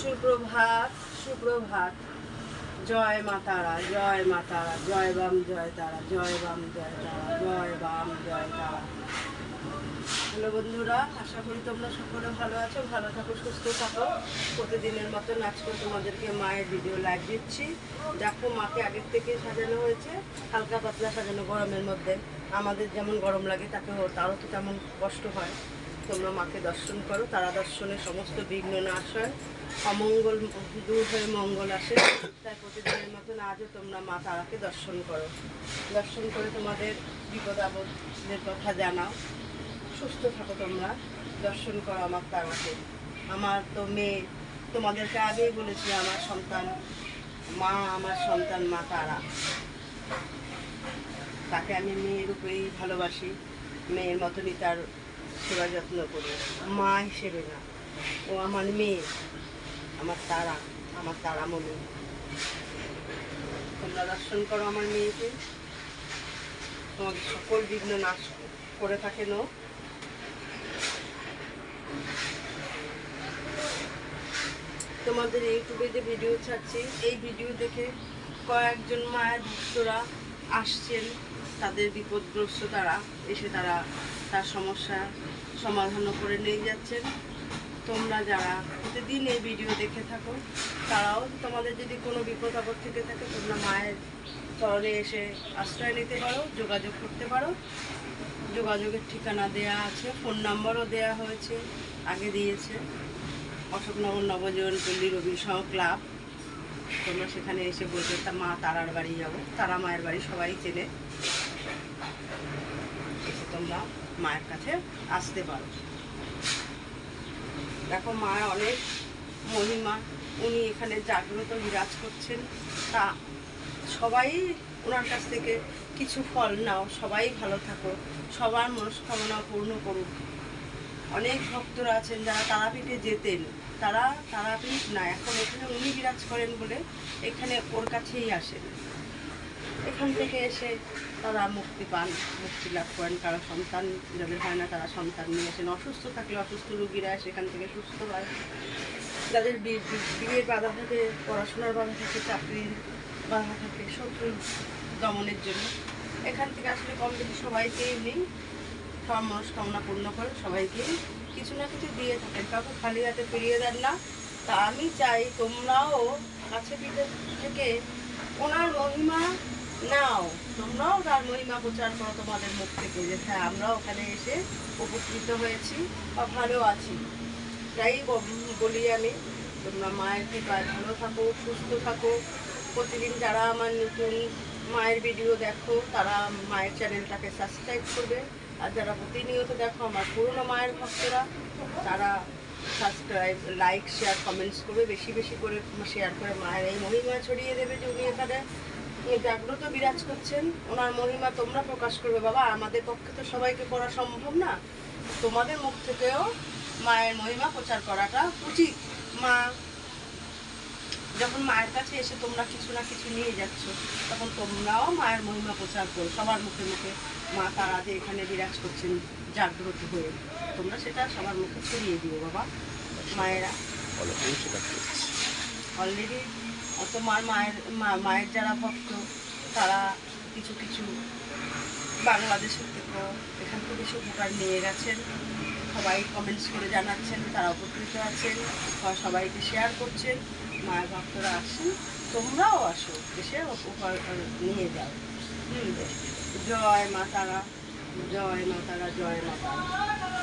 সুপ্রভাত সুপ্রভাত। জয় মা তারা, জয় মা তারা, জয় বাম, জয় তারা, জয় বাম, জয় তারা, জয় বাম, জয় তারা। হ্যালো বন্ধুরা, আশা করি তোমরা সকলে ভালো আছো, ভালো থাকো, সুস্থ থাকো। প্রতিদিনের মতন আজকে তোমাদেরকে মায়ের ভিডিও লাইভ দিচ্ছি। দেখো মাকে আগের থেকে সাজানো হয়েছে, হালকা পাতলা সাজানো গরমের মধ্যে। আমাদের যেমন গরম লাগে তাকে তারও তো তেমন কষ্ট হয়। তোমরা মাকে দর্শন করো। তারা দর্শনে সমস্ত বিঘ্ন নাশ হয়। অমঙ্গল দূর হয়ে মঙ্গল আসে। তাই প্রতিদিনের মতন আজও তোমরা মা তারাকে দর্শন করো। দর্শন করে তোমাদের বিপদ আপদের কথা জানাও। সুস্থ থাকো তোমরা। দর্শন করো আমার তারাকে। আমার তো মেয়ে। তোমাদেরকে আগেই বলেছি, আমার সন্তান মা, আমার সন্তান মা তারা। তাকে আমি মেয়ের উপরেই ভালোবাসি। মেয়ের মতনই তার সেবা যত্ন করি। মা হিসেবে না। ও আমার মেয়ে, আমার তারা, আমার তারামণি। তোমরা দর্শন করো আমার মেয়েকে। তোমাদের সকল বিঘ্ন নাশ করে থাকেন ও তোমাদের ইউটিউবে যে ভিডিও ছাড়ছি, এই ভিডিও দেখে কয়েকজন মায়ের ভক্তরা আসছেন। তাদের বিপদগ্রস্ত তারা এসে তারা তার সমস্যা সমাধানও করে নিয়ে যাচ্ছেন। তোমরা যারা প্রতিদিন এই ভিডিও দেখে থাকো, তারাও তোমাদের যদি কোনো বিপদ আপদ থেকে থাকে, তোমরা মায়ের চরণে এসে আশ্রয় নিতে পারো, যোগাযোগ করতে পারো। যোগাযোগের ঠিকানা দেয়া আছে, ফোন নাম্বারও দেয়া হয়েছে, আগে দিয়েছে। অশোকনগর নবজীবন পল্লী রবি সহ ক্লাব। তোমরা সেখানে এসে বলবে, তা মা তারার বাড়ি যাব। তারা মায়ের বাড়ি সবাই চেনে। তোমরা মায়ের কাছে আসতে পারো। দেখো মায়ের অনেক মহিমা, উনি এখানে জাগ্রত বিরাজ করছেন। তা সবাই ওনার কাছ থেকে কিছু ফল নাও, সবাই ভালো থাকো, সবার মনস্কামনা পূর্ণ করুক। অনেক ভক্তরা আছেন, যারা তারাপীঠে যেতেন, তারা তারাপীঠ না, এখন এখানে উনি বিরাজ করেন বলে এখানে ওর কাছেই আসেন। এখান থেকে এসে তারা মুক্তি পান, মুক্তি লাভ করেন। কারও সন্তান যাদের হয় না, তারা সন্তান নিয়ে আসেন। অসুস্থ থাকলে অসুস্থ রুগীরা সেখান থেকে সুস্থ হয়। যাদের বিয়ের বাধা থাকে, পড়াশোনার বাধা থাকে, চাকরির বাধা থাকে শত্রু দমনের জন্য। এখান থেকে আসলে কম বেশি সবাইকেই নেই সব মনস্কামনা পূর্ণ করে, সবাইকে কিছু না কিছু দিয়ে থাকেন। কাউকে খালি হাতে ফিরিয়ে দেন না। তা আমি চাই তোমরাও কাছে পিঠে থেকে ওনার মহিমা নাও, তোমরাও তার মহিমা প্রচার করো তোমাদের মুখ থেকে যে হ্যাঁ আমরা ওখানে এসে উপকৃত হয়েছি বা ভালো আছি। তাই বলি আমি, তোমরা মায়ের কৃপায় ভালো থাকো, সুস্থ থাকো। প্রতিদিন যারা আমার নতুন মায়ের ভিডিও দেখো, তারা মায়ের চ্যানেলটাকে সাবস্ক্রাইব করবে। আর যারা প্রতিনিয়ত দেখো, আমার পুরনো মায়ের ভক্তরা, তারা সাবস্ক্রাইব লাইক শেয়ার কমেন্টস করবে। বেশি বেশি করে শেয়ার করে মায়ের এই মহিমা ছড়িয়ে দেবে যে উনি এখানে জাগ্রত বিরাজ করছেন। ওনার মহিমা তোমরা প্রকাশ করবে। বাবা আমাদের পক্ষে তো সবাইকে করা সম্ভব না। তোমাদের মুখ থেকেও মায়ের মহিমা প্রচার করাটা উচিত। মা যখন মায়ের কাছে এসে তোমরা কিছু না কিছু নিয়ে যাচ্ছ তখন তোমরাও মায়ের মহিমা প্রচার করো। সবার মুখে মুখে মা তারা যে এখানে বিরাজ করছেন জাগ্রত হয়ে। তোমরা সেটা সবার মুখে ছড়িয়ে দিও বাবা। মায়েরা অলরেডি তোমার মায়ের মায়ের যারা ভক্ত, তারা কিছু কিছু বাংলাদেশের থেকেও এখান থেকে কিছু উপকার নিয়ে গেছেন। সবাই কমেন্টস করে জানাচ্ছেন, তারা উপকৃত আছেন সবাইকে শেয়ার করছেন। মায়ের ভক্তরা আসেন, তোমরাও আসো, এসে উপকার নিয়ে যাও। জয় মা তারা, জয় মা তারা, জয় মা তারা।